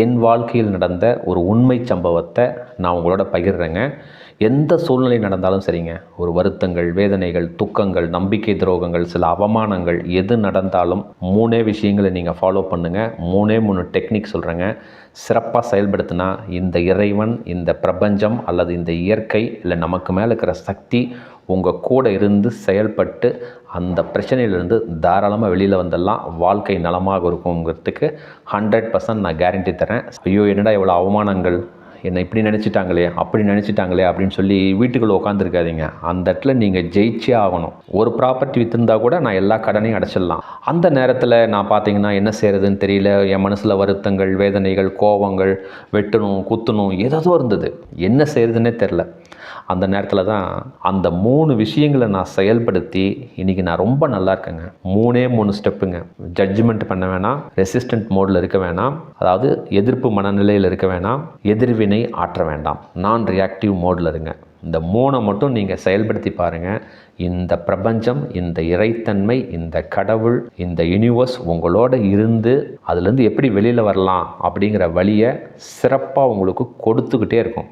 என் வாழ்க்கையில் நடந்த ஒரு உண்மை சம்பவத்தை நான் உங்களோட பகிர்றேங்க. எந்த சூழ்நிலை நடந்தாலும் சரிங்க. ஒரு வருத்தங்கள் வேதனைகள் துக்கங்கள் நம்பிக்கை துரோகங்கள் சில அவமானங்கள் எது நடந்தாலும் மூணே விஷயங்களை நீங்கள் ஃபாலோ பண்ணுங்கள் மூணே மூணு டெக்னிக் சொல்கிறேங்க சிறப்பாக செயல்படுத்தினா இந்த இறைவன் இந்த பிரபஞ்சம் அல்லது இந்த இயற்கை இல்லை நமக்கு மேலே இருக்கிற சக்தி உங்கள் கூட இருந்து செயல்பட்டு அந்த பிரச்சனையிலேருந்து தாராளமாக வெளியில் வந்துடலாம். வாழ்க்கை நலமாக இருக்குங்கிறதுக்கு ஹண்ட்ரட் பர்சன்ட் நான் கேரண்டி தரேன் ஐயோ என்னடா இவ்வளோ அவமானங்கள்? என்னை இப்படி நினச்சிட்டாங்களே அப்படி நினச்சிட்டாங்களே அப்படின்னு சொல்லி வீட்டுக்குள்ளே உட்காந்துருக்காதீங்க அந்த இடத்துல நீங்கள் ஜெயிச்சே ஆகணும். ஒரு ப்ராப்பர்ட்டி விற்றுருந்தா கூட நான் எல்லா கடனையும் அடைச்சிடலாம். அந்த நேரத்தில் நான் பார்த்தீங்கன்னா என்ன செய்கிறதுன்னு தெரியல. என் மனசில் வருத்தங்கள் வேதனைகள் கோபங்கள் வெட்டணும் குத்தணும் ஏதோ இருந்தது. என்ன செய்கிறதுனே தெரில அந்த நேரத்தில் தான் அந்த மூணு விஷயங்களை நான் செயல்படுத்தி இன்றைக்கி நான் ரொம்ப நல்லா இருக்கேங்க. மூணே மூணு ஸ்டெப்புங்க. ஜட்ஜ்மெண்ட் பண்ண வேணாம் ரெசிஸ்டன்ட் மோடில் இருக்க வேணாம் அதாவது எதிர்ப்பு மனநிலையில் இருக்க வேணாம் எதிர்வினை ஆற்ற வேண்டாம். நான் ரியாக்டிவ் மோடில் இருங்க. இந்த மூணை மட்டும் நீங்கள் செயல்படுத்தி பாருங்கள் இந்த பிரபஞ்சம் இந்த இறைத்தன்மை இந்த கடவுள் இந்த யூனிவர்ஸ் உங்களோட இருந்து அதுலேருந்து எப்படி வெளியில் வரலாம் அப்படிங்கிற வழியை சிறப்பாக உங்களுக்கு கொடுத்துக்கிட்டே இருக்கும்.